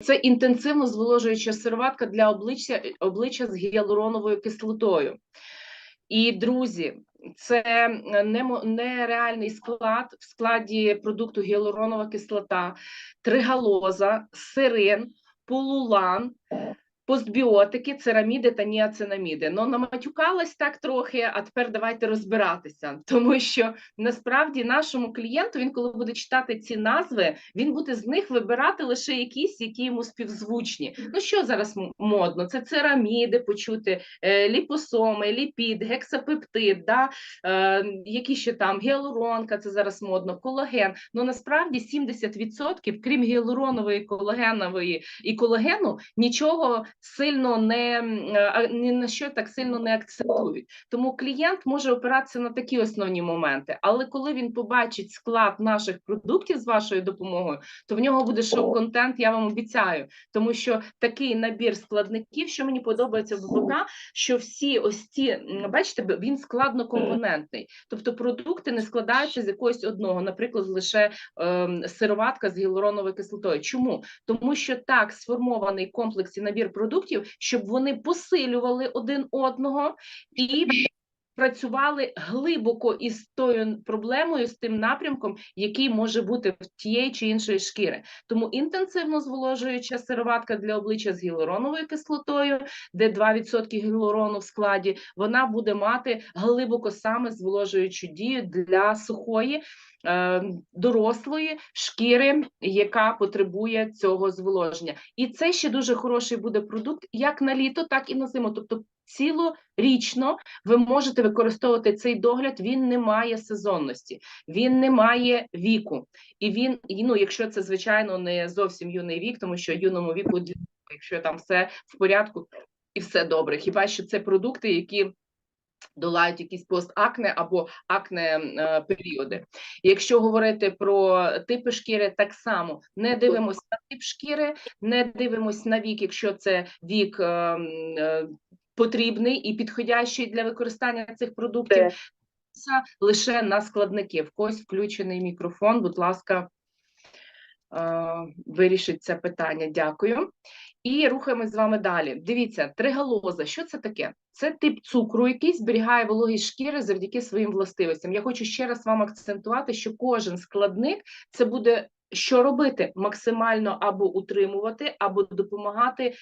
Це інтенсивно зволожуюча сироватка для обличчя, обличчя з гіалуроновою кислотою. І друзі, це немо- нереальний склад в складі продукту гіалуронова кислота, тригалоза, сирин, полулан, постбіотики, цераміди та ніацинаміди. Ну, наматюкалась так трохи, а тепер давайте розбиратися. Тому що насправді нашому клієнту, він коли буде читати ці назви, він буде з них вибирати лише якісь, які йому співзвучні. Ну що зараз модно? Це цераміди почути, е, ліпосоми, ліпід, гексапептид, да? е, які ще там гіалуронка, це зараз модно, колаген. Ну насправді 70% крім гіалуронової, колагенової і колагену, нічого сильно не а, ні на що так сильно не акцентують. Тому клієнт може опиратися на такі основні моменти. Але коли він побачить склад наших продуктів з вашою допомогою, то в нього буде шок-контент, я вам обіцяю. Тому що такий набір складників, що мені подобається в ББК, що всі ось ці, бачите, він складнокомпонентний. Тобто продукти не складаються з якогось одного, наприклад, лише ем, сироватка з гіалуроновою кислотою. Чому? Тому що так сформований комплекс і набір продуктів, щоб вони посилювали один одного і працювали глибоко із тою проблемою, з тим напрямком, який може бути в тієї чи іншої шкіри. Тому інтенсивно зволожуюча сироватка для обличчя з гіалуроновою кислотою, де 2% гіалурону в складі, вона буде мати глибоко саме зволожуючу дію для сухої. е, Дорослої шкіри, яка потребує цього зволоження, і це ще дуже хороший буде продукт як на літо, так і на зиму. Тобто цілорічно ви можете використовувати цей догляд. Він не має сезонності, він не має віку, і він ну, якщо це звичайно не зовсім юний вік, тому що юному віку, якщо там все в порядку і все добре. Хіба що це продукти, які долають якісь постакне або акне е, періоди. Якщо говорити про типи шкіри, так само не дивимося на тип шкіри, не дивимося на вік, якщо це вік. Потрібний і підходящий для використання цих продуктів Це лише на складники. В когось включений мікрофон. Будь ласка, е, вирішить це питання. Дякую. І рухаємось з вами далі. Дивіться, тригалоза. Що це таке? Це тип цукру, який зберігає вологість шкіри завдяки своїм властивостям. Я хочу ще раз вам акцентувати, що кожен складник це буде. Що робити? Максимально або утримувати, або допомагати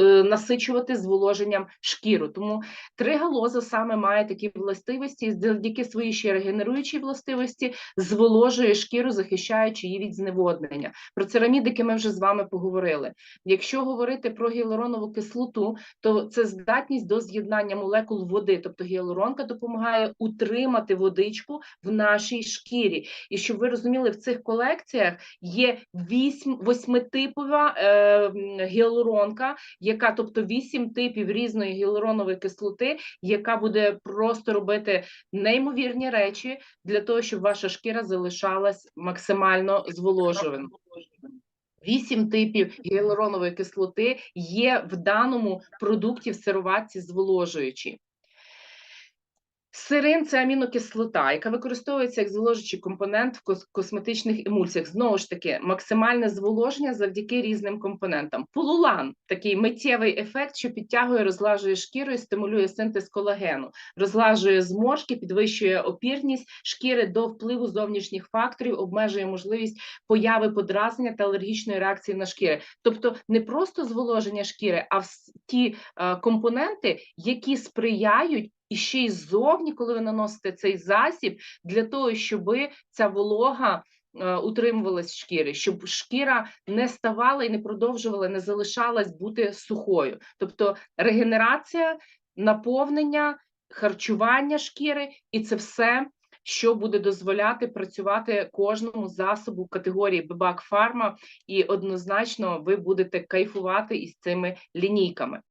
е, насичувати зволоженням шкіру. Тому тригалоза саме має такі властивості, завдяки своїй ще регенеруючій властивості зволожує шкіру, захищаючи її від зневоднення. Про церамідики ми вже з вами поговорили. Якщо говорити про гіалуронову кислоту, то це здатність до з'єднання молекул води, тобто гіалуронка допомагає утримати водичку в нашій шкірі. І щоб ви розуміли, в цих колекціях є вісім восьмитипова е, гіалуронка, яка, тобто вісім типів різної гіалуронової кислоти, яка буде просто робити неймовірні речі для того, щоб ваша шкіра залишалась максимально зволожуваною. Вісім типів гіалуронової кислоти є в даному продукті в сироватці зволожуючі. Сирин це амінокислота, яка використовується як зволожуючий компонент в кос- косметичних емульсіях. Знову ж таки, максимальне зволоження завдяки різним компонентам. Полулан такий миттєвий ефект, що підтягує, розлажує шкіру і стимулює синтез колагену, розлажує зморшки, підвищує опірність шкіри до впливу зовнішніх факторів, обмежує можливість появи подразнення та алергічної реакції на шкіри. Тобто не просто зволоження шкіри, а ті е, компоненти, які сприяють і ще й ззовні, коли ви наносите цей засіб, для того, щоб ця волога е, утримувалась в шкірі, щоб шкіра не ставала і не продовжувала, не залишалась бути сухою. Тобто регенерація, наповнення, харчування шкіри, і це все. Що буде дозволяти працювати кожному засобу категорії Бебак Фарма, і однозначно ви будете кайфувати із цими лінійками.